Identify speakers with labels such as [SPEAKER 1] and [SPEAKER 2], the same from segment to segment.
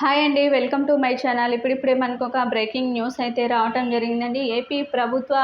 [SPEAKER 1] Hi అండి welcome to my channel. ఇప్పుడిప్పుడే మనకు ఒక బ్రేకింగ్ న్యూస్ అయితే రావటం జరిగిందండి. ఏపీ ప్రభుత్వ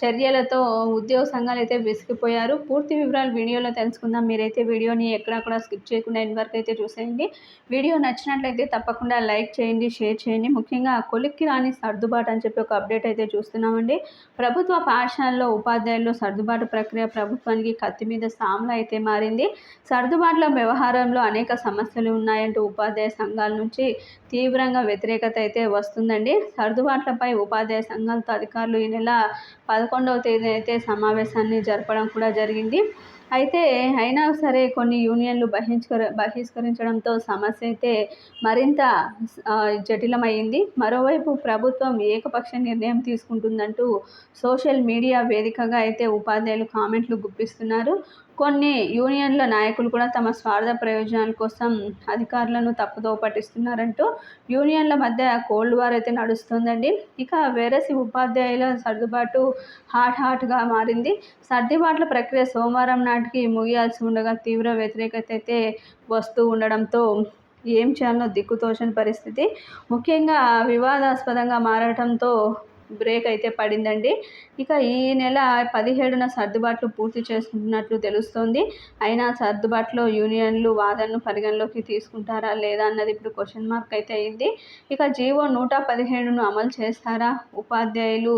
[SPEAKER 1] చర్యలతో ఉద్యోగ సంఘాలు అయితే విసిగిపోయారు. పూర్తి వివరాలు వీడియోలో తెలుసుకుందాం. మీరైతే వీడియోని ఎక్కడా కూడా స్కిప్ చేయకుండా ఎండ్ వరకు అయితే చూసేయండి. వీడియో నచ్చినట్లయితే తప్పకుండా లైక్ చేయండి షేర్ చేయండి. ముఖ్యంగా కొలిక్కి రాని సర్దుబాటు అని చెప్పి ఒక అప్డేట్ అయితే చూస్తున్నామండి. ప్రభుత్వ పాఠశాలలో ఉపాధ్యాయుల్లో సర్దుబాటు ప్రక్రియ ప్రభుత్వానికి కత్తి మీద సాములు అయితే మారింది. సర్దుబాట్ల వ్యవహారంలో అనేక సమస్యలు ఉన్నాయంటూ ఉపాధ్యాయ సంఘాల నుంచి తీవ్రంగా వ్యతిరేకత అయితే వస్తుందండి. సర్దుబాట్లపై ఉపాధ్యాయ సంఘాలతో అధికారులు ఈ నెల పదకొండవ తేదీ అయితే సమావేశాన్ని జరపడం కూడా జరిగింది. అయితే అయినా సరే కొన్ని యూనియన్లు బహిష్కర బహిష్కరించడంతో సమస్య అయితే మరింత జటిలమైంది. మరోవైపు ప్రభుత్వం ఏకపక్ష నిర్ణయం తీసుకుంటుందంటూ సోషల్ మీడియా వేదికగా అయితే ఉపాధ్యాయులు కామెంట్లు గుప్పిస్తున్నారు. కొన్ని యూనియన్ల నాయకులు కూడా తమ స్వార్థ ప్రయోజనాల కోసం అధికారులను తప్పుదో పట్టిస్తున్నారంటూ యూనియన్ల మధ్య కోల్డ్ వార్ అయితే నడుస్తుందండి. ఇక వేరేసి ఉపాధ్యాయుల సర్దుబాటు హాట్ హాట్గా మారింది. సర్దుబాట్ల ప్రక్రియ సోమవారం నాటికి ముగియాల్సి ఉండగా తీవ్ర వ్యతిరేకత అయితే వస్తూ ఉండడంతో ఏం చేయాలనో దిక్కుతోచని పరిస్థితి. ముఖ్యంగా వివాదాస్పదంగా మారటంతో బ్రేక్ అయితే పడిందండి. ఇక ఈ నెల పదిహేడున సర్దుబాట్లు పూర్తి చేసుకుంటున్నట్లు తెలుస్తోంది. అయినా సర్దుబాటులో యూనియన్లు వాదనను పరిగణలోకి తీసుకుంటారా లేదా అన్నది ఇప్పుడు క్వశ్చన్ మార్క్ అయితే అయింది. ఇక జీవో నూట పదిహేడును అమలు చేస్తారా? ఉపాధ్యాయులు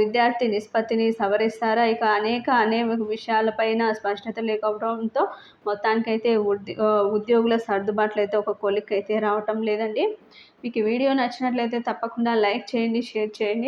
[SPEAKER 1] విద్యార్థి నిష్పత్తిని సవరిస్తారా? ఇక అనేక అనేక విషయాలపైన స్పష్టత లేకపోవడంతో మొత్తానికైతే ఉద్యోగుల సర్దుబాట్లు అయితే ఒక కొలిక్ అయితే రావటం లేదండి. మీకు వీడియో నచ్చినట్లయితే తప్పకుండా లైక్ చేయండి షేర్ చేయండి.